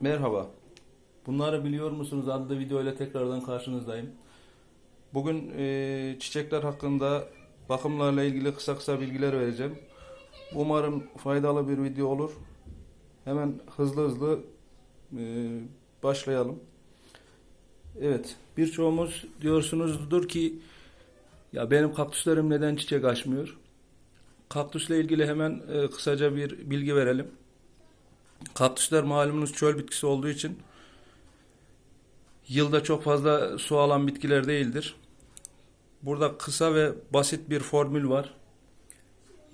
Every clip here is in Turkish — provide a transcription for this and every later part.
Merhaba. Bunları biliyor musunuz adlı video ile tekrardan karşınızdayım. Bugün e, çiçekler hakkında bakımlarla ilgili kısa kısa bilgiler vereceğim. Umarım faydalı bir video olur. Hemen hızlı hızlı e, başlayalım. Evet, birçoğumuz diyorsunuzdur ki ya benim kaktüslerim neden çiçek açmıyor? Kaktüsle ilgili hemen e, kısaca bir bilgi verelim. Kaktüsler malumunuz çöl bitkisi olduğu için yılda çok fazla su alan bitkiler değildir. Burada kısa ve basit bir formül var.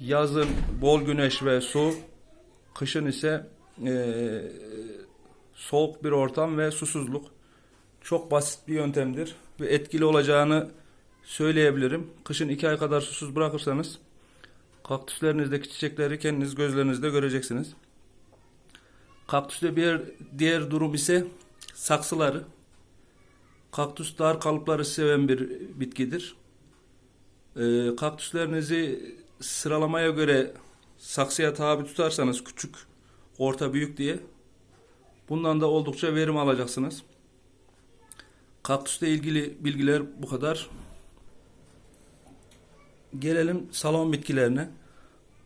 Yazın bol güneş ve su, kışın ise eee, soğuk bir ortam ve susuzluk. Çok basit bir yöntemdir ve etkili olacağını söyleyebilirim. Kışın iki ay kadar susuz bırakırsanız kaktüslerinizdeki çiçekleri kendiniz gözlerinizde göreceksiniz. Kaktüste bir diğer durum ise saksıları. Kaktüs dar kalıpları seven bir bitkidir. Ee, kaktüslerinizi sıralamaya göre saksıya tabi tutarsanız küçük, orta, büyük diye bundan da oldukça verim alacaksınız. Kaktüsle ilgili bilgiler bu kadar. Gelelim salon bitkilerine.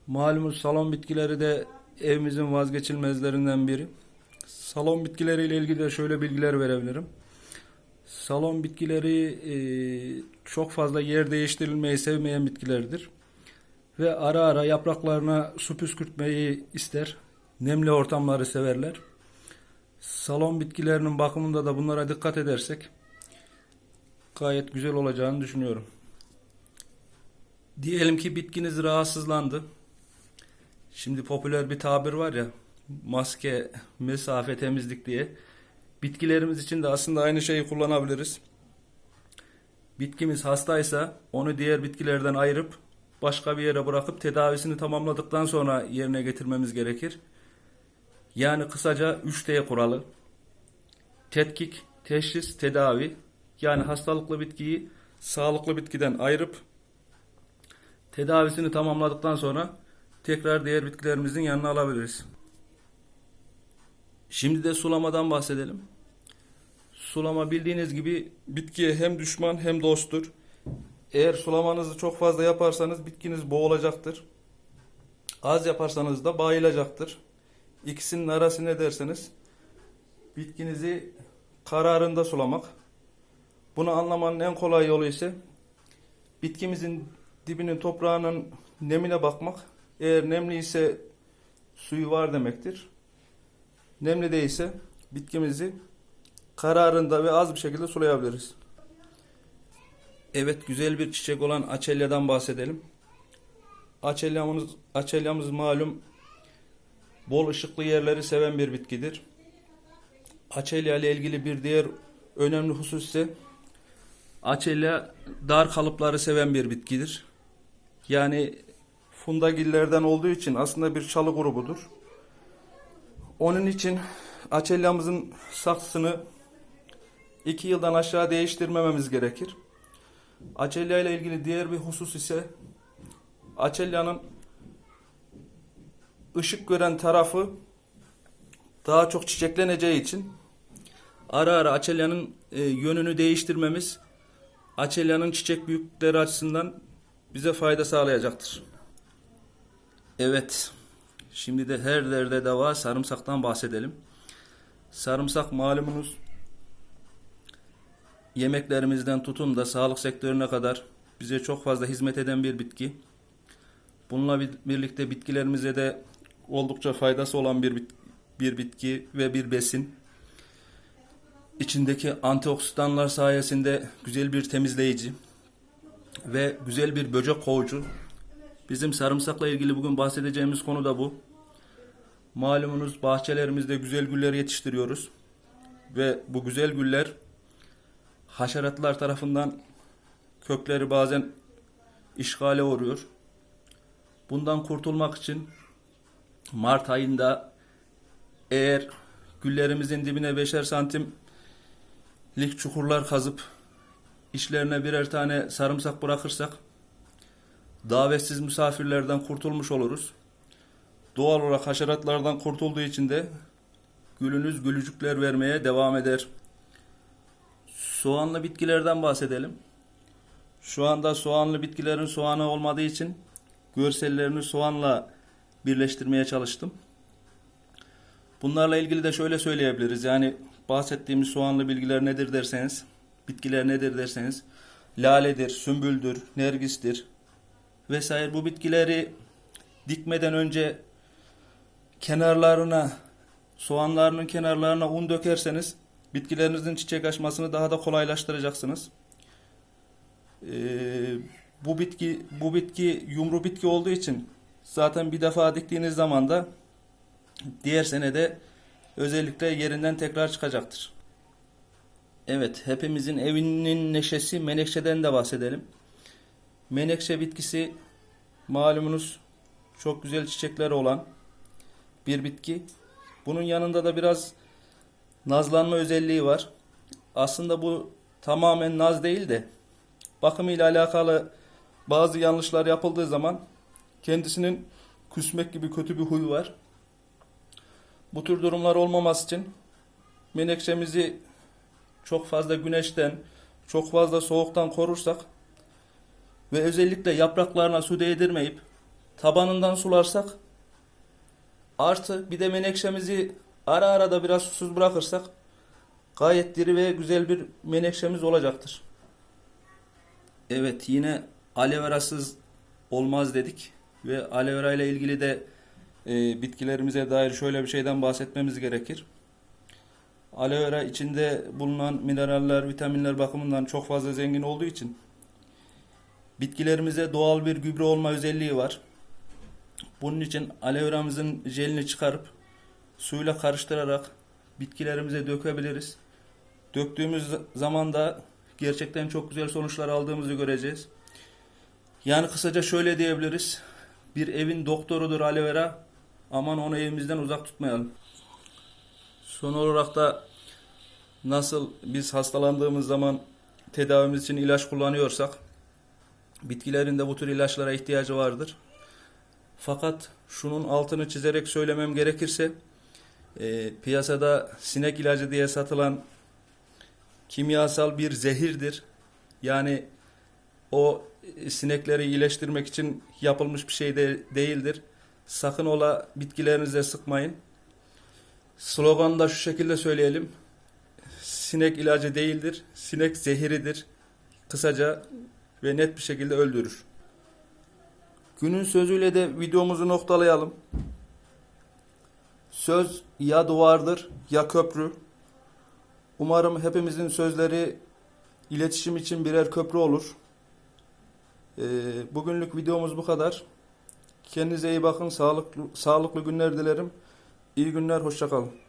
Malumunuz salon bitkileri de evimizin vazgeçilmezlerinden biri. Salon bitkileriyle ilgili de şöyle bilgiler verebilirim. Salon bitkileri e, çok fazla yer değiştirilmeyi sevmeyen bitkilerdir. Ve ara ara yapraklarına su püskürtmeyi ister. Nemli ortamları severler. Salon bitkilerinin bakımında da bunlara dikkat edersek gayet güzel olacağını düşünüyorum. Diyelim ki bitkiniz rahatsızlandı. Şimdi popüler bir tabir var ya maske, mesafe, temizlik diye. Bitkilerimiz için de aslında aynı şeyi kullanabiliriz. Bitkimiz hastaysa onu diğer bitkilerden ayırıp başka bir yere bırakıp tedavisini tamamladıktan sonra yerine getirmemiz gerekir. Yani kısaca 3T kuralı. Tetkik, teşhis, tedavi. Yani hastalıklı bitkiyi sağlıklı bitkiden ayırıp tedavisini tamamladıktan sonra tekrar diğer bitkilerimizin yanına alabiliriz. Şimdi de sulamadan bahsedelim. Sulama bildiğiniz gibi bitkiye hem düşman hem dosttur. Eğer sulamanızı çok fazla yaparsanız bitkiniz boğulacaktır. Az yaparsanız da bayılacaktır. İkisinin arası ne derseniz bitkinizi kararında sulamak. Bunu anlamanın en kolay yolu ise bitkimizin dibinin toprağının nemine bakmak. Eğer nemli ise suyu var demektir. Nemli değilse bitkimizi kararında ve az bir şekilde sulayabiliriz. Evet güzel bir çiçek olan açelyadan bahsedelim. Açelyamız, açelyamız malum bol ışıklı yerleri seven bir bitkidir. Açelya ile ilgili bir diğer önemli husus ise açelya dar kalıpları seven bir bitkidir. Yani fundagillerden olduğu için aslında bir çalı grubudur. Onun için açelyamızın saksısını iki yıldan aşağı değiştirmememiz gerekir. Açelya ile ilgili diğer bir husus ise açelyanın ışık gören tarafı daha çok çiçekleneceği için ara ara açelyanın e, yönünü değiştirmemiz açelyanın çiçek büyüklükleri açısından bize fayda sağlayacaktır. Evet. Şimdi de her derde deva sarımsaktan bahsedelim. Sarımsak malumunuz yemeklerimizden tutun da sağlık sektörüne kadar bize çok fazla hizmet eden bir bitki. Bununla bir- birlikte bitkilerimize de oldukça faydası olan bir bir bitki ve bir besin. İçindeki antioksidanlar sayesinde güzel bir temizleyici ve güzel bir böcek kovucu. Bizim sarımsakla ilgili bugün bahsedeceğimiz konu da bu. Malumunuz bahçelerimizde güzel güller yetiştiriyoruz. Ve bu güzel güller haşeratlar tarafından kökleri bazen işgale uğruyor. Bundan kurtulmak için Mart ayında eğer güllerimizin dibine beşer santimlik çukurlar kazıp içlerine birer tane sarımsak bırakırsak davetsiz misafirlerden kurtulmuş oluruz. Doğal olarak haşeratlardan kurtulduğu için de gülünüz gülücükler vermeye devam eder. Soğanlı bitkilerden bahsedelim. Şu anda soğanlı bitkilerin soğanı olmadığı için görsellerini soğanla birleştirmeye çalıştım. Bunlarla ilgili de şöyle söyleyebiliriz. Yani bahsettiğimiz soğanlı bilgiler nedir derseniz, bitkiler nedir derseniz, laledir, sümbüldür, nergistir vesaire bu bitkileri dikmeden önce kenarlarına, soğanlarının kenarlarına un dökerseniz bitkilerinizin çiçek açmasını daha da kolaylaştıracaksınız. Ee, bu bitki bu bitki yumru bitki olduğu için zaten bir defa diktiğiniz zaman da diğer sene de özellikle yerinden tekrar çıkacaktır. Evet, hepimizin evinin neşesi menekşeden de bahsedelim. Menekşe bitkisi malumunuz çok güzel çiçekleri olan bir bitki. Bunun yanında da biraz nazlanma özelliği var. Aslında bu tamamen naz değil de bakımıyla alakalı bazı yanlışlar yapıldığı zaman kendisinin küsmek gibi kötü bir huyu var. Bu tür durumlar olmaması için menekşemizi çok fazla güneşten, çok fazla soğuktan korursak ve özellikle yapraklarına su değdirmeyip tabanından sularsak artı bir de menekşemizi ara ara da biraz susuz bırakırsak gayet diri ve güzel bir menekşemiz olacaktır. Evet yine aloe verasız olmaz dedik ve aloe vera ile ilgili de e, bitkilerimize dair şöyle bir şeyden bahsetmemiz gerekir. Aloe vera içinde bulunan mineraller, vitaminler bakımından çok fazla zengin olduğu için bitkilerimize doğal bir gübre olma özelliği var. Bunun için aloe veramızın jelini çıkarıp suyla karıştırarak bitkilerimize dökebiliriz. Döktüğümüz zaman da gerçekten çok güzel sonuçlar aldığımızı göreceğiz. Yani kısaca şöyle diyebiliriz. Bir evin doktorudur aloe vera. Aman onu evimizden uzak tutmayalım. Son olarak da nasıl biz hastalandığımız zaman tedavimiz için ilaç kullanıyorsak bitkilerin de bu tür ilaçlara ihtiyacı vardır. Fakat şunun altını çizerek söylemem gerekirse e, piyasada sinek ilacı diye satılan kimyasal bir zehirdir. Yani o sinekleri iyileştirmek için yapılmış bir şey de değildir. Sakın ola bitkilerinize sıkmayın. Sloganı da şu şekilde söyleyelim. Sinek ilacı değildir, sinek zehiridir. Kısaca ve net bir şekilde öldürür. Günün sözüyle de videomuzu noktalayalım. Söz ya duvardır ya köprü. Umarım hepimizin sözleri iletişim için birer köprü olur. Ee, bugünlük videomuz bu kadar. Kendinize iyi bakın. Sağlıklı, sağlıklı günler dilerim. İyi günler. Hoşçakalın.